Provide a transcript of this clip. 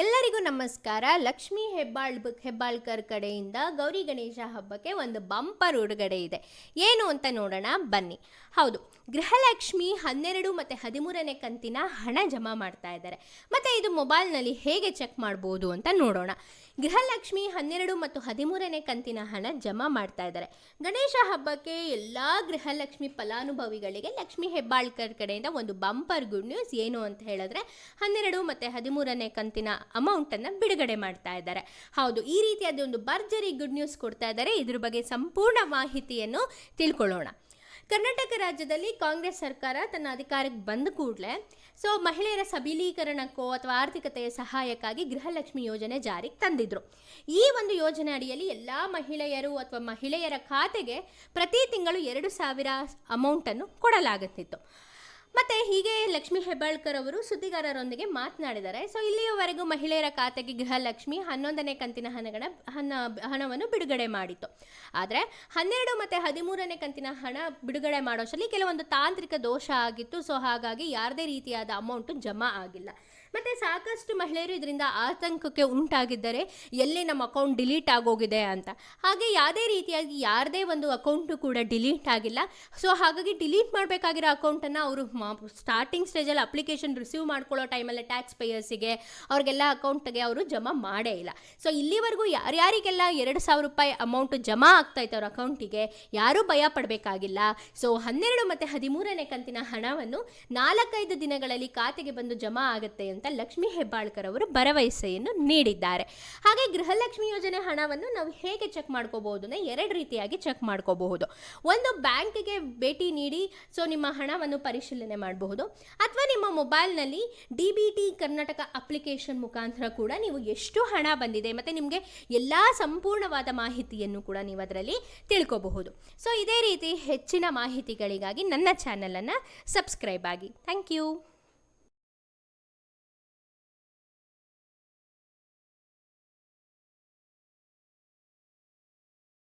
ಎಲ್ಲರಿಗೂ ನಮಸ್ಕಾರ. ಲಕ್ಷ್ಮೀ ಹೆಬ್ಬಾಳ್ ಹೆಬ್ಬಾಳ್ಕರ್ ಕಡೆಯಿಂದ ಗೌರಿ ಗಣೇಶ ಹಬ್ಬಕ್ಕೆ ಒಂದು ಬಂಪರ್ ಉಡುಗೊರೆ ಇದೆ. ಏನು ಅಂತ ನೋಡೋಣ, ಬನ್ನಿ. ಹೌದು, ಗೃಹಲಕ್ಷ್ಮಿ ಹನ್ನೆರಡು ಮತ್ತು ಹದಿಮೂರನೇ ಕಂತಿನ ಹಣ ಜಮಾ ಮಾಡ್ತಾ ಇದ್ದಾರೆ. ಮತ್ತು ಇದು ಮೊಬೈಲ್ನಲ್ಲಿ ಹೇಗೆ ಚೆಕ್ ಮಾಡ್ಬೋದು ಅಂತ ನೋಡೋಣ. ಗೃಹಲಕ್ಷ್ಮಿ ಹನ್ನೆರಡು ಮತ್ತು ಹದಿಮೂರನೇ ಕಂತಿನ ಹಣ ಜಮಾ ಮಾಡ್ತಾ ಇದ್ದಾರೆ. ಗಣೇಶ ಹಬ್ಬಕ್ಕೆ ಎಲ್ಲ ಗೃಹಲಕ್ಷ್ಮಿ ಫಲಾನುಭವಿಗಳಿಗೆ ಲಕ್ಷ್ಮಿ ಹೆಬ್ಬಾಳ್ಕರ್ ಕಡೆಯಿಂದ ಒಂದು ಬಂಪರ್ ಗುಡ್ ನ್ಯೂಸ್ ಏನು ಅಂತ ಹೇಳಿದ್ರೆ, ಹನ್ನೆರಡು ಮತ್ತು ಹದಿಮೂರನೇ ಕಂತಿನ ಅಮೌಂಟನ್ನು ಬಿಡುಗಡೆ ಮಾಡ್ತಾ ಇದ್ದಾರೆ. ಹೌದು, ಈ ರೀತಿಯಾದ ಒಂದು ಭರ್ಜರಿ ಗುಡ್ ನ್ಯೂಸ್ ಕೊಡ್ತಾ ಇದ್ದಾರೆ. ಇದ್ರ ಬಗ್ಗೆ ಸಂಪೂರ್ಣ ಮಾಹಿತಿಯನ್ನು ತಿಳ್ಕೊಳ್ಳೋಣ. ಕರ್ನಾಟಕ ರಾಜ್ಯದಲ್ಲಿ ಕಾಂಗ್ರೆಸ್ ಸರ್ಕಾರ ತನ್ನ ಅಧಿಕಾರಕ್ಕೆ ಬಂದ ಕೂಡಲೇ ಸೊ ಮಹಿಳೆಯರ ಸಬಲೀಕರಣಕ್ಕೋ ಅಥವಾ ಆರ್ಥಿಕತೆಯ ಸಹಾಯಕ್ಕಾಗಿ ಗೃಹಲಕ್ಷ್ಮಿ ಯೋಜನೆ ಜಾರಿಗೆ ತಂದಿದ್ರು. ಈ ಒಂದು ಯೋಜನೆ ಅಡಿಯಲ್ಲಿ ಎಲ್ಲ ಮಹಿಳೆಯರು ಅಥವಾ ಮಹಿಳೆಯರ ಖಾತೆಗೆ ಪ್ರತಿ ತಿಂಗಳು ಎರಡು ಸಾವಿರ ಅಮೌಂಟನ್ನು ಕೊಡಲಾಗುತ್ತಿತ್ತು. ಮತ್ತೆ ಹೀಗೆ ಲಕ್ಷ್ಮಿ ಹೆಬ್ಬಾಳ್ಕರ್ ಅವರು ಸುದ್ದಿಗಾರರೊಂದಿಗೆ ಮಾತನಾಡಿದ್ದಾರೆ. ಸೊ ಇಲ್ಲಿಯವರೆಗೂ ಮಹಿಳೆಯರ ಖಾತೆಗೆ ಗೃಹಲಕ್ಷ್ಮಿ ಹನ್ನೊಂದನೇ ಕಂತಿನ ಹಣಗಳ ಹಣ, ಹಣವನ್ನು ಬಿಡುಗಡೆ ಮಾಡಿತ್ತು. ಆದರೆ ಹನ್ನೆರಡು ಮತ್ತು ಹದಿಮೂರನೇ ಕಂತಿನ ಹಣ ಬಿಡುಗಡೆ ಮಾಡೋಷ್ಟರಲ್ಲಿ ಕೆಲವೊಂದು ತಾಂತ್ರಿಕ ದೋಷ ಆಗಿತ್ತು. ಸೊ ಹಾಗಾಗಿ ಯಾರದೇ ರೀತಿಯಾದ ಅಮೌಂಟು ಜಮಾ ಆಗಿಲ್ಲ. ಮತ್ತು ಸಾಕಷ್ಟು ಮಹಿಳೆಯರು ಇದರಿಂದ ಆತಂಕಕ್ಕೆ ಉಂಟಾಗಿದ್ದರೆ ಎಲ್ಲಿ ನಮ್ಮ ಅಕೌಂಟ್ ಡಿಲೀಟ್ ಆಗೋಗಿದೆ ಅಂತ. ಹಾಗೆ ಯಾವುದೇ ರೀತಿಯಾಗಿ ಯಾರದೇ ಒಂದು ಅಕೌಂಟು ಕೂಡ ಡಿಲೀಟ್ ಆಗಿಲ್ಲ. ಸೊ ಹಾಗಾಗಿ ಡಿಲೀಟ್ ಮಾಡಬೇಕಾಗಿರೋ ಅಕೌಂಟನ್ನು ಅವರು ಸ್ಟಾರ್ಟಿಂಗ್ ಸ್ಟೇಜಲ್ಲಿ ಅಪ್ಲಿಕೇಶನ್ ರಿಸೀವ್ ಮಾಡ್ಕೊಳ್ಳೋ ಟೈಮಲ್ಲಿ ಟ್ಯಾಕ್ಸ್ ಪೇಯರ್ಸಿಗೆ ಅವ್ರಿಗೆಲ್ಲ ಅಕೌಂಟ್ಗೆ ಅವರು ಜಮಾ ಮಾಡೇ ಇಲ್ಲ. ಸೊ ಇಲ್ಲಿವರೆಗೂ ಯಾರ್ಯಾರಿಗೆಲ್ಲ ಎರಡು ಸಾವಿರ ರೂಪಾಯಿ ಅಮೌಂಟ್ ಜಮಾ ಆಗ್ತಾಯಿತ್ತು ಅವ್ರ ಅಕೌಂಟಿಗೆ, ಯಾರೂ ಭಯ ಪಡಬೇಕಾಗಿಲ್ಲ. ಸೊ ಹನ್ನೆರಡು ಮತ್ತು ಹದಿಮೂರನೇ ಕಂತಿನ ಹಣವನ್ನು ನಾಲ್ಕೈದು ದಿನಗಳಲ್ಲಿ ಖಾತೆಗೆ ಬಂದು ಜಮಾ ಆಗುತ್ತೆ ಅಂತ ಲಕ್ಷ್ಮಿ ಹೆಬ್ಬಾಳ್ಕರ್ ಅವರು ಭರವಸೆಯನ್ನು ನೀಡಿದ್ದಾರೆ. ಹಾಗೆ ಗೃಹಲಕ್ಷ್ಮಿ ಯೋಜನೆ ಹಣವನ್ನು ನಾವು ಹೇಗೆ ಚೆಕ್ ಮಾಡ್ಕೋಬಹುದು ಅಂದರೆ ಎರಡು ರೀತಿಯಾಗಿ ಚೆಕ್ ಮಾಡ್ಕೋಬಹುದು. ಒಂದು ಬ್ಯಾಂಕ್ಗೆ ಭೇಟಿ ನೀಡಿ, ಸೊ ನಿಮ್ಮ ಹಣವನ್ನು ಪರಿಶೀಲನೆ ಮಾಡಬಹುದು. ಅಥವಾ ನಿಮ್ಮ ಮೊಬೈಲ್ನಲ್ಲಿ D B T Karnataka application ಮುಖಾಂತರ ಕೂಡ ನೀವು ಎಷ್ಟು ಹಣ ಬಂದಿದೆ ಮತ್ತು ನಿಮಗೆ ಎಲ್ಲ ಸಂಪೂರ್ಣವಾದ ಮಾಹಿತಿಯನ್ನು ಕೂಡ ನೀವು ಅದರಲ್ಲಿ ತಿಳ್ಕೋಬಹುದು. ಸೊ ಇದೇ ರೀತಿ ಹೆಚ್ಚಿನ ಮಾಹಿತಿಗಳಿಗಾಗಿ ನನ್ನ ಚಾನಲನ್ನು ಸಬ್ಸ್ಕ್ರೈಬ್ ಆಗಿ. Thank you.